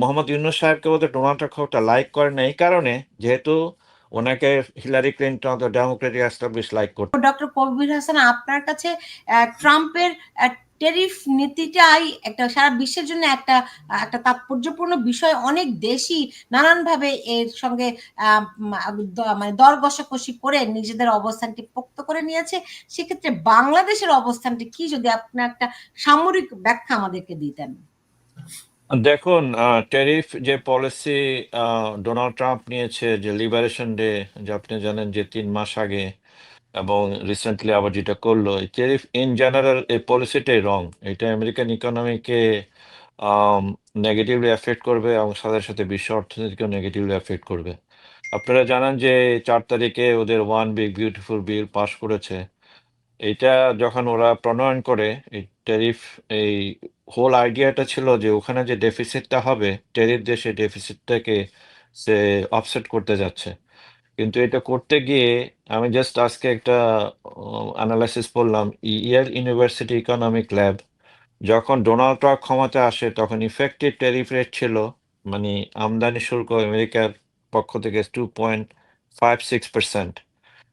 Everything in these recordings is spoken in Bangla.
মোহাম্মদ ইউনুস সাহেবকে বোধহয় ডোনাল্ড ট্রাম্প খবরটা লাইক করে না, এই কারণে যেহেতু ওনাকে হিলারি ক্লিন্টন অথবা ডেমোক্রেটিক এস্টাবলিশ লাইক করতে ডক্টর কবির হাসান, আপনার কাছে ট্রাম্পের টেরিফ নীতিটাই একটা সারা বিশ্বের জন্য একটা একটা তাৎপর্যপূর্ণ বিষয়। অনেক দেশই নানানভাবে এর সঙ্গে মানে দর কষাকষি করে নিজেদের অবস্থানটি পোক্ত করে নিয়েছে। সেক্ষেত্রে বাংলাদেশের অবস্থানটি কি? যদি আপনি একটা সামরিক ব্যাখ্যা আমাদেরকে দিতেন। দেখুন ট্যারিফ যে পলিসি ডোনাল্ড ট্রাম্প নিয়েছে, যে লিবারেশন ডে যে আপনি জানেন যে তিন মাস আগে, এবং রিসেন্টলি আবার যেটা করল ট্যারিফ ইন জেনারেল এই পলিসিটাই রং এটা আমেরিকান ইকোনমিকে নেগেটিভলি এফেক্ট করবে, এবং সাথে সাথে বিশ্ব অর্থনীতিকেও নেগেটিভলি এফেক্ট করবে। আপনারা জানেন যে চার তারিখে ওদের one big beautiful bill pass করেছে। এটা যখন ওরা প্রণয়ন করে, এই ট্যারিফ এই হোল আইডিয়াটা ছিল যে ওখানে যে ডেফিসিটটা হবে ট্যারিফ দিয়ে সেই ডেফিসিটটাকে সে অফসেট করতে যাচ্ছে। কিন্তু এটা করতে গিয়ে আমি জাস্ট আজকে একটা অ্যানালাইসিস পড়লাম ইয়েল ইউনিভার্সিটি ইকোনমিক ল্যাব যখন ডোনাল্ড ট্রাম্প ক্ষমতায় আসে, তখন ইফেক্টিভ ট্যারিফ রেট ছিল মানে আমদানি শুল্ক আমেরিকার পক্ষ থেকে two point five six percent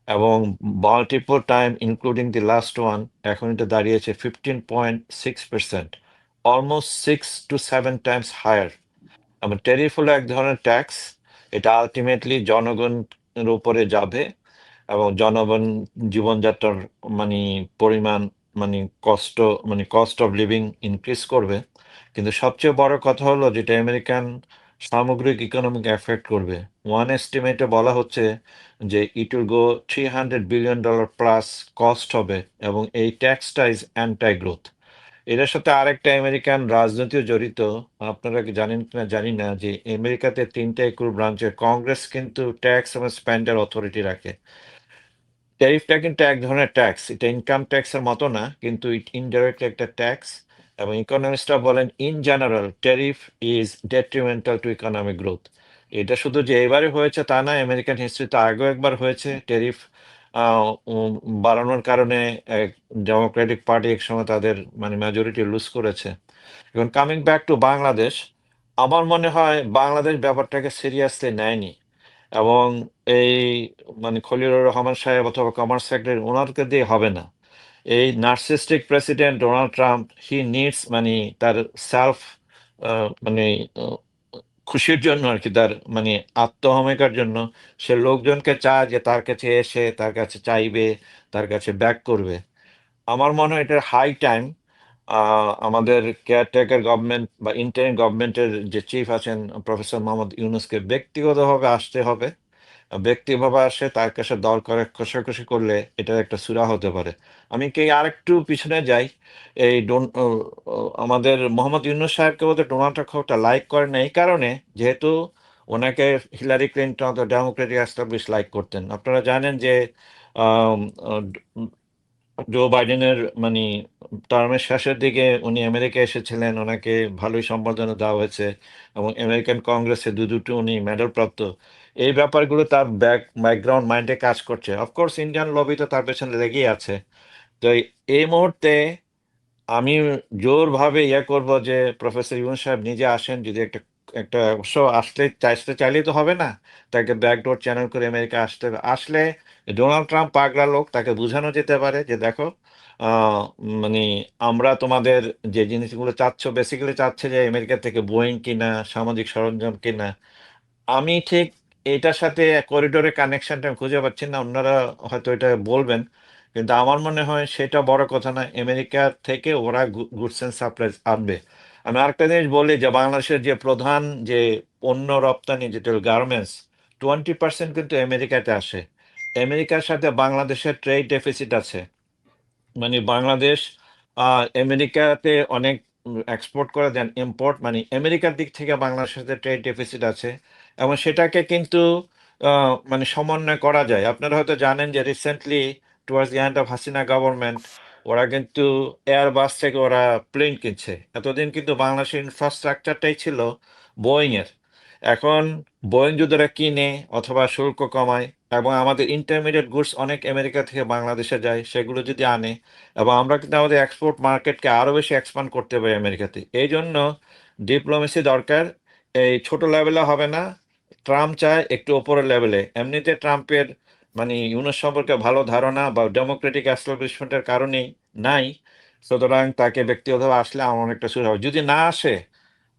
এবং multiple time including the last one এখন এটা দাঁড়িয়েছে fifteen point six percent almost six to seven times higher এবং ট্যারিফ হলো এক ধরনের ট্যাক্স এটা আলটিমেটলি জনগণের উপরে যাবে এবং জনগণ জীবনযাত্রার মানে পরিমাণ মানে কষ্ট মানে কস্ট অফ লিভিং ইনক্রিজ করবে। কিন্তু সবচেয়ে বড় কথা হলো যেটা আমেরিকান সামগ্রিক ইকোনমিক এফেক্ট করবে। ওয়ান এস্টিমেটে বলা হচ্ছে যে it will go three hundred billion dollar plus cost হবে এবং এই ট্যাক্সটা ইজ অ্যান্টাই গ্রোথ এটার সাথে আরেকটা আমেরিকান রাজনীতিও জড়িত। আপনারা কি জানেন কিনা জানি না যে আমেরিকাতে তিনটা একুর ব্রাঞ্চের কংগ্রেস কিন্তু ট্যাক্স এবং স্প্যান্ডার অথরিটি রাখে। ট্যারিফটা কিন্তু এক ধরনের ট্যাক্স এটা ইনকাম ট্যাক্সের মতো না, কিন্তু ইট ইনডাইরেক্ট একটা ট্যাক্স এবং ইকোনমিস্টরা বলেন in general tariff is detrimental to economic growth এটা শুধু যে এবারে হয়েছে তা না আমেরিকান হিস্ট্রিতে আগেও একবার হয়েছে ট্যারিফ বাড়ানোর কারণে ডেমোক্রেটিক পার্টি এক সময় তাদের মানে মেজরিটি লুজ করেছে। এখন কামিং ব্যাক টু বাংলাদেশ আমার মনে হয় বাংলাদেশ ব্যাপারটাকে সিরিয়াসলি নেয়নি। এবং এই মানে খলিলুর রহমান সাহেব অথবা কমার্স সেক্রেটারি ওনারকে দিয়ে হবে না। এই narcissistic president Donald Trump he needs মানে তার সেলফ মানে খুশির জন্য আর কি, তার মানে আত্মহমিকার জন্য। সে লোকজনকে চায় যে তার কাছে এসে তার কাছে চাইবে, তার কাছে ব্যাক করবে। আমার মনে হয় এটার হাই টাইম আমাদের কেয়ারটেকার গভর্নমেন্ট বা ইন্টারিম গভর্নমেন্টের যে চিফ আছেন প্রফেসর মোহাম্মদ ইউনুসকে ব্যক্তিগতভাবে আসতে হবে। ব্যক্তিভাবে আসে, তার কাছে দর করে কষাকষি করলে এটা একটা সুরা হতে পারে। আমি কি আরেকটু পিছনে যাই? এই ডোন- আমাদের মোহাম্মদ ইউনুস সাহেবকে বলতে ডোনাল্ড ট্রাম্প খবরটা লাইক করে না এই কারণে যেহেতু ওনাকে হিলারি ক্লিন্টন অথবা ডেমোক্রেটিক এস্টাবলিশ লাইক করতেন। আপনারা জানেন যে জো বাইডেনের মানে টার্মের শেষের দিকে উনি আমেরিকা এসেছিলেন। ওনাকে ভালোই সম্বর্ধনা দেওয়া হয়েছে এবং আমেরিকান কংগ্রেসে দু দুটো উনি মেডেল প্রাপ্ত এই ব্যাপারগুলো তার ব্যাক ব্যাকগ্রাউন্ড মাইন্ডে কাজ করছে। অফকোর্স ইন্ডিয়ান লবি তো তার পেছনে লেগেই আছে। তো এই- মুহূর্তে আমি জোরভাবে ইয়ে করব যে প্রফেসর ইউন সাহেব নিজে আসেন, যদি একটা একটা অবশ্য আসলে চাইতে চাইলেই তো হবে না। তাকে ব্যাকডোর চ্যানেল করে আমেরিকা আসতে, আসলে ডোনাল্ড ট্রাম্প পাগলা লোক, তাকে বোঝানো যেতে পারে যে, দেখো মানে আমরা তোমাদের যে জিনিসগুলো চাচ্ছ বেসিক্যালি চাচ্ছে যে আমেরিকা থেকে বোয়িং কিনা, সামাজিক সরঞ্জাম কিনা। আমি ঠিক এটার সাথে করিডোরের কানেকশনটা খুঁজে পাচ্ছি না ওনারা হয়তো এটা বলবেন। কিন্তু আমার মনে হয় সেটা বড় কথা না আমেরিকা থেকে ওরা গুডস অ্যান্ড সাপ্লাইজ আনবে। আমি আরেকটা জিনিস বলি যে, বাংলাদেশের যে প্রধান যে পণ্য রপ্তানি যেটা গার্মেন্টস টোয়েন্টি পার্সেন্ট কিন্তু আমেরিকাতে আসে। আমেরিকার সাথে বাংলাদেশের ট্রেড ডেফিসিট আছে। মানে বাংলাদেশ আমেরিকাতে অনেক এক্সপোর্ট করে দেন ইম্পোর্ট মানে আমেরিকার দিক থেকে বাংলাদেশের সাথে ট্রেড ডেফিসিট আছে, এবং সেটাকে কিন্তু মানে সমন্বয় করা যায়। আপনারা হয়তো জানেন যে recently towards the end of Hasina government ওরা কিন্তু এয়ারবাস থেকে ওরা প্লেন কিনছে। এতদিন কিন্তু বাংলাদেশের ইনফ্রাস্ট্রাকচারটাই ছিল বোয়িংয়ের এখন বোয়িং যদি ওরা কিনে অথবা শুল্ক কমায় এবং আমাদের ইন্টারমিডিয়েট গুডস অনেক আমেরিকা থেকে বাংলাদেশে যায়, সেগুলো যদি আনে এবং আমরা কিন্তু আমাদের এক্সপোর্ট মার্কেটকে আরও বেশি এক্সপান্ড করতে পারি আমেরিকাতে এই জন্য ডিপ্লোমেসি দরকার, এই ছোট লেভেলে হবে না। ট্রাম্প চায় একটু ওপরের লেভেলে এমনিতে ট্রাম্পের মানে ইউনুস সম্পর্কে ভালো ধারণা বা ডেমোক্রেটিক এস্টাবলিশমেন্টের কারণেই নাই। সুতরাং তাকে ব্যক্তিগতভাবে আসলে আমার অনেকটা সুবিধা হবে। যদি না আসে,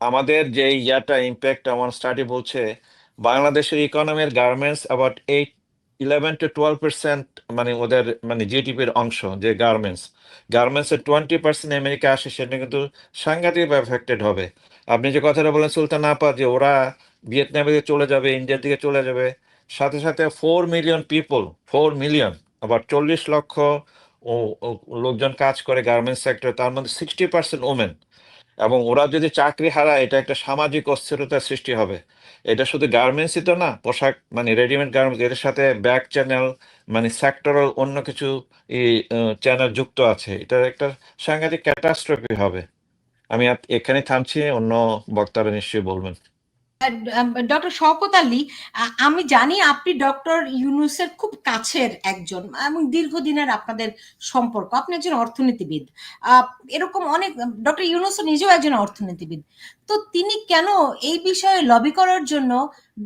আমাদের যে ইয়াটা ইম্প্যাক্ট আমার স্টাডি বলছে, বাংলাদেশের ইকোনমির garments about eight eleven to twelve percent মানে ওদের মানে জিডিপির অংশ, যে গার্মেন্টস গার্মেন্টসের টোয়েন্টি পার্সেন্ট আমেরিকা আসে, সেটা কিন্তু সাংঘাতিকভাবে এফেক্টেড হবে। আপনি যে কথাটা বলেন সুলতান আপা, যে ওরা ভিয়েতনামের দিকে চলে যাবে ইন্ডিয়ার দিকে চলে যাবে, সাথে সাথে four million people four million আবার চল্লিশ লক্ষ ও- লোকজন কাজ করে গার্মেন্টস সেক্টরে তার মধ্যে সিক্সটি পার্সেন্ট ওমেন এবং ওরা যদি চাকরি হারায়, এটা একটা সামাজিক অস্থিরতার সৃষ্টি হবে। এটা শুধু গার্মেন্টসই তো না, পোশাক মানে রেডিমেড গার্মেন্টস এর সাথে ব্যাক চ্যানেল মানে সেক্টরাল অন্য কিছু চ্যানেল যুক্ত আছে। এটা একটা সাংঘাতিক ক্যাটাস্ট্রফি হবে। আমি এখানে থামছি, অন্য বক্তারা নিশ্চয়ই বলবেন। ডক্টর শওকত আলী আমি জানি আপনি ডক্টর ইউনুসের খুব কাছের একজন, এবং দীর্ঘদিনের আপনাদের সম্পর্ক। আপনি একজন অর্থনীতিবিদ। এরকম অনেক ডক্টর ইউনুস নিজেও একজন অর্থনীতিবিদ। তো তিনি কেন এই বিষয়ে লবি করার জন্য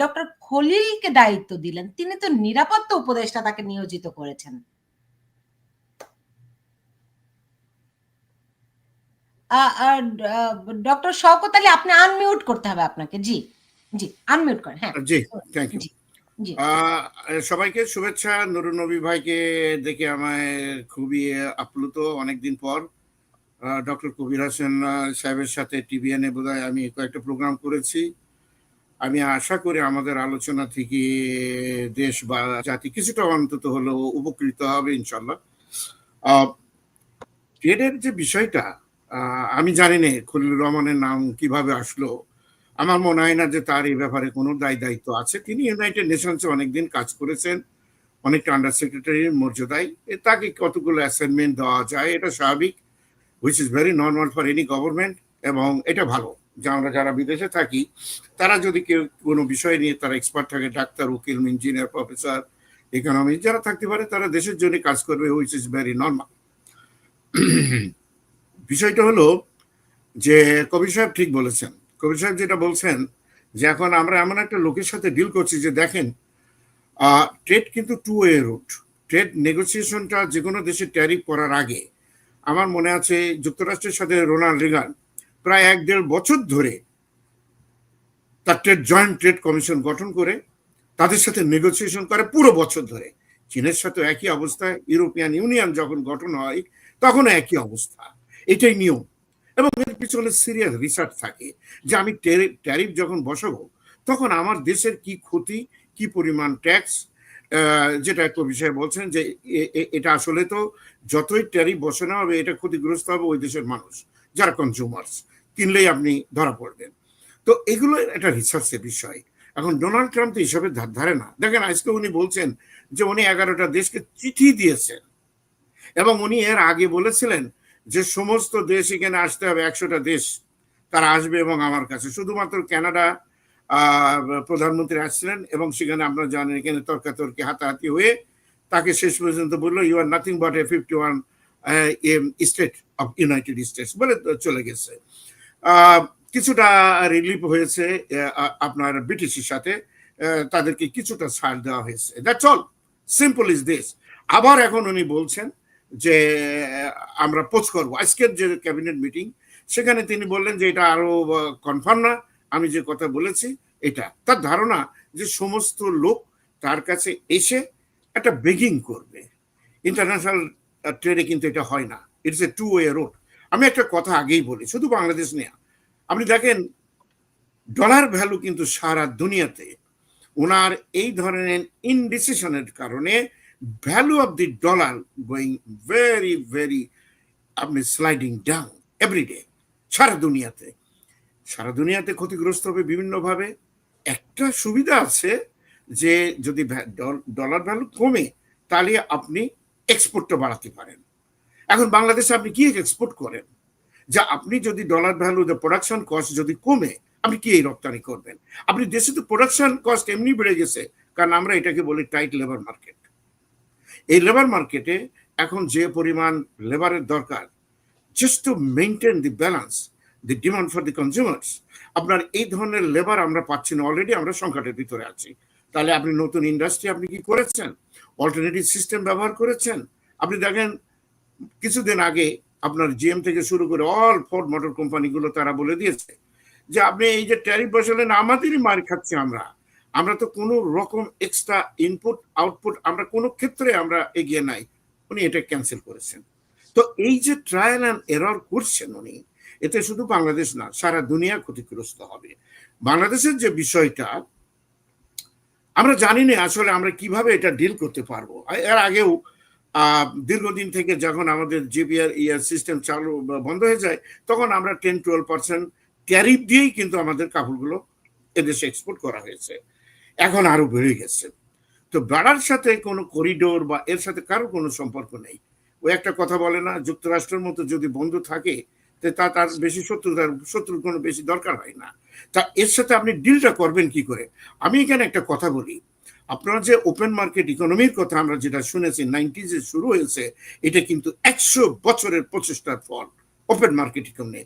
ডক্টর খলিলকে দায়িত্ব দিলেন? তিনি তো নিরাপত্তা উপদেষ্টা তাকে নিয়োজিত করেছেন। ডক্টর শওকত আলী আপনি আনমিউট করতে হবে আপনাকে। জি। জি আনমিউট করেন হ্যাঁ। জি থ্যাংক ইউ জি জি। সবাইকে শুভেচ্ছা। নুরুন নবী ভাইকে দেখে আমায় খুবই আপ্লুত অনেকদিন পর। ডক্টর কবির হাসান সাহেবের সাথে টিভিএনে বোধহয় আমি কয়েকটা প্রোগ্রাম করেছি। আমি আশা করি আমাদের আলোচনা থেকে দেশ বা জাতি কিছুটা অন্তত হলেও উপকৃত হবে ইনশাল্লাহ ট্রেডের যে বিষয়টা আহ, আমি জানি না খলিলুর রহমানের নাম কীভাবে আসলো আমার মনে হয় না যে তার এই ব্যাপারে কোনো দায় দায়িত্ব আছে। তিনি ইউনাইটেড নেশনসে অনেকদিন কাজ করেছেন অনেকটা আন্ডার সেক্রেটারির মর্যাদায়। তাকে কতগুলো অ্যাসাইনমেন্ট দেওয়া যায় এটা স্বাভাবিক which is very normal for any government এবং এটা ভালো। যে আমরা যারা বিদেশে থাকি, তারা যদি কেউ কোনো বিষয় নিয়ে তারা এক্সপার্ট থাকে, ডাক্তার, উকিল ইঞ্জিনিয়ার প্রফেসর ইকোনমিক্স যারা থাকতে পারে তারা দেশের জন্য কাজ করবে হুইচ ইজ ভেরি নর্মাল বিষয়টা হলো যে কবি সাহেব ঠিক বলেছেন কবির সাহেব যেটা বলছেন যে এখন আমরা এমন একটা লোকের সাথে ডিল করছি যে দেখেন ট্রেড কিন্তু টু ওয়ে রুট ট্রেড নেগোসিয়েশনটা যে কোনো দেশে ট্যারিফ করার আগে, আমার মনে আছে যুক্তরাষ্ট্রের সাথে রোনাল্ড রিগান প্রায় এক দেড় বছর ধরে তার ট্রেড জয়েন্ট ট্রেড কমিশন গঠন করে, তাদের সাথে নেগোসিয়েশন করে পুরো বছর ধরে। চীনের সাথে একই অবস্থা ইউরোপিয়ান ইউনিয়ন যখন গঠন হয়, তখনও একই অবস্থা। এটাই নিয়ম। এবং এর পিছনে সিরিয়াস রিসার্চ থাকে যে আমি ট্যারিফ যখন বসাবো, তখন আমার দেশের কি ক্ষতি, কি পরিমাণ ট্যাক্স যেটা একটা বিষয় বলছেন যে এটা আসলে তো যতই ট্যারিফ বসানো হবে, এটা ক্ষতিগ্রস্ত হবে ওই দেশের মানুষ, যারা কনজিউমার্স কিনলেই আপনি ধরা পড়বেন। তো এগুলো একটা রিসার্চের বিষয়। এখন ডোনাল্ড ট্রাম্প তো হিসাবে ধার, ধারে না। দেখেন, আজকে উনি বলছেন যে উনি এগারোটা দেশকে চিঠি দিয়েছেন এবং উনি এর আগে বলেছিলেন যে সমস্ত দেশ এখানে আসতে হবে একশোটা দেশ তারা আসবে এবং আমার কাছে। শুধুমাত্র আহ, প্রধানমন্ত্রী আসছিলেন এবং সেখানে আপনারা জানেন এখানে তর্কাতর্কি হাতাহাতি হয়ে তাকে শেষ পর্যন্ত বলল you are nothing but a fifty one state of United States বলে চলে গেছে। কিছুটা রিলিফ হয়েছে আপনার ব্রিটিশের সাথে তাদেরকে কিছুটা ছাড় দেওয়া হয়েছে। That's all simple is this আবার এখন উনি বলছেন যে আমরা পোচ করব। আজকের যে ক্যাবিনেট মিটিং, সেখানে তিনি বললেন যে এটা আরও কনফার্ম না। আমি যে কথা বলেছি, এটা। তার ধারণা যে সমস্ত লোক তার কাছে এসে একটা বেগিং করবে। ইন্টারন্যাশনাল ট্রেডে কিন্তু এটা হয় না। It's a two way road আমি একটা কথা আগেই বলি, শুধু বাংলাদেশ নিয়ে। আপনি দেখেন ডলার ভ্যালু কিন্তু সারা দুনিয়াতে, ওনার এই ধরনের ইনডিসিশনের কারণে value of the dollar going very very আপনি স্লাইডিং ডাউন এভরিডে সারা দুনিয়াতে। সারা দুনিয়াতে ক্ষতিগ্রস্ত হবে বিভিন্নভাবে। একটা সুবিধা আছে যে যদি ডলার ভ্যালু কমে, তাহলে আপনি এক্সপোর্টটা বাড়াতে পারেন। এখন বাংলাদেশে আপনি কি এক্সপোর্ট করেন? যা আপনি যদি dollar value the production cost যদি কমে, আপনি কি এই রপ্তানি করবেন? আপনি দেশে তো প্রোডাকশন কস্ট এমনি বেড়ে গেছে, কারণ আমরা এটাকে বলি টাইট লেবার মার্কেট এই লেবার মার্কেটে এখন যে পরিমাণ লেবারের দরকার just to maintain the balance the demand for the consumers আপনার এই ধরনের লেবার আমরা পাচ্ছি না অলরেডি আমরা সংকটের ভিতরে আছি। তাহলে আপনি নতুন ইন্ডাস্ট্রি আপনি কি করেছেন? অল্টারনেটিভ সিস্টেম ব্যবহার করেছেন? আপনি দেখেন, কিছুদিন আগে আপনার জিএম থেকে শুরু করে অল ফোর্ড মোটর কোম্পানিগুলো তারা বলে দিয়েছে যে, আপনি এই যে ট্যারিফ বসালেন, আমাদেরই মার খাচ্ছি আমরা। আমরা তো কোনো রকম এক্সট্রা ইনপুট আউটপুট আমরা কোনো ক্ষেত্রে আমরা এগিয়ে নাই। উনি এটা ক্যান্সেল করেছেন। তো এই যে ট্রায়াল অ্যান্ড এরর করছেন উনি, এতে শুধু বাংলাদেশ না, সারা দুনিয়া ক্ষতিগ্রস্ত হবে। বাংলাদেশের যে বিষয়টা, আমরা জানি না আসলে আমরা কীভাবে এটা ডিল করতে পারব। এর আগেও দীর্ঘদিন থেকে যখন আমাদের জিপিআর ইয়ার সিস্টেম চালু, বন্ধ হয়ে যায়, তখন আমরা টেন টুয়েলভ পার্সেন্ট ট্যারিফ দিয়েই কিন্তু আমাদের কাপড়গুলো এদেশে এক্সপোর্ট করা হয়েছে। এখন আরও বেড়ে গেছে। তো বাড়ার সাথে কোনো করিডোর বা এর সাথে কারও কোনো সম্পর্ক নেই। ওই একটা কথা বলে না, যুক্তরাষ্ট্রের মতো যদি বন্ধু থাকে, তা তার বেশি শত্রু তার শত্রুর কোনো বেশি দরকার হয় না। তা এর সাথে আপনি ডিলটা করবেন কি করে? আমি এখানে একটা কথা বলি। আপনার যে ওপেন মার্কেট ইকোনমির কথা আমরা যেটা শুনেছি নাইনটিজে শুরু হয়েছে, এটা কিন্তু একশো বছরের প্রচেষ্টার ফল open market economy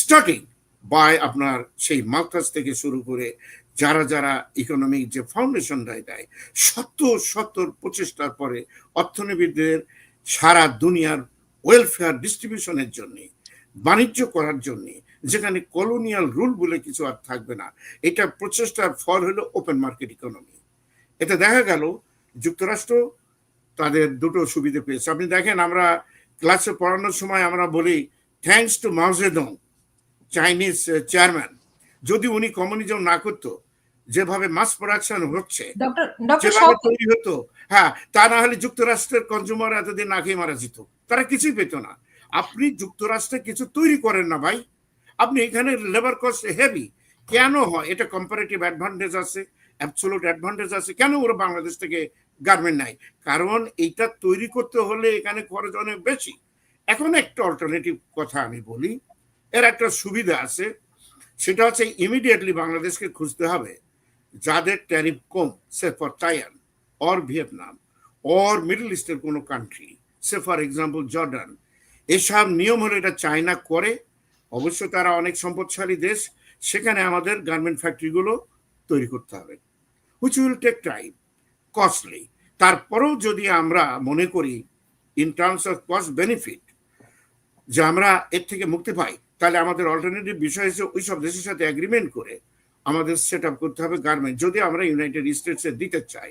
starting by আপনার সেই মালথাস থেকে শুরু করে যারা যারা ইকোনমিক যে ফাউন্ডেশনটাই দেয়, শত শত প্রচেষ্টার পরে অর্থনীতিবিদদের সারা দুনিয়ার ওয়েলফেয়ার ডিস্ট্রিবিউশনের জন্য, বাণিজ্য করার জন্য, যেখানে কলোনিয়াল রুল বলে কিছু আর থাকবে না, এটা প্রচেষ্টার ফল হলো ওপেন মার্কেট ইকোনমি এতে দেখা গেল, যুক্তরাষ্ট্র তাদের দুটো সুবিধে পেয়েছে। আপনি দেখেন আমরা ক্লাসে পড়ানোর সময় আমরা বলি thanks to Mao Zedong Chinese chairman যদি উনি কমিউনিজম না করতো যেভাবে মাস প্রোডাকশন হচ্ছে যেভাবে তৈরি হতো হ্যাঁ তা না হলে যুক্তরাষ্ট্রের কনজিউমার এতদিন না খেয়ে মারা যেত। তারা কিছুই পেত না। আপনি যুক্তরাষ্ট্রে কিছু তৈরি করেন না ভাই। আপনি এখানে লেবার কস্ট হেভি কেন হয়? এটা কম্পারেটিভ অ্যাডভান্টেজ আছে অ্যাবসোলুট অ্যাডভান্টেজ আছে। কেন ওরা বাংলাদেশ থেকে গার্মেন্ট নাই কারণ এইটা তৈরি করতে হলে এখানে খরচ অনেক বেশি। এখন একটা অল্টারনেটিভ কথা আমি বলি এর একটা সুবিধা আছে। সেটা হচ্ছে ইমিডিয়েটলি বাংলাদেশকে খুঁজতে হবে। যাদের tariff com, say for Taiwan or Vietnam or middle ইস্টের কোনো country say for example Jordan এসব নিয়ম হলে এটা চায়না করে, অবশ্য তারা অনেক সম্পদশালী দেশ, সেখানে আমাদের গার্মেন্ট ফ্যাক্টরিগুলো তৈরি করতে হবে। Which will take time costly তারপরেও যদি আমরা মনে করি in terms of cost benefit যে আমরা এর থেকে মুক্তি পাই, তাহলে আমাদের অল্টারনেটিভ বিষয় হিসেবে ওই সব দেশের সাথে অ্যাগ্রিমেন্ট করে আমাদের সেট আপ করতে হবে গার্মেন্ট যদি আমরা ইউনাইটেড স্টেটসে দিতে চাই।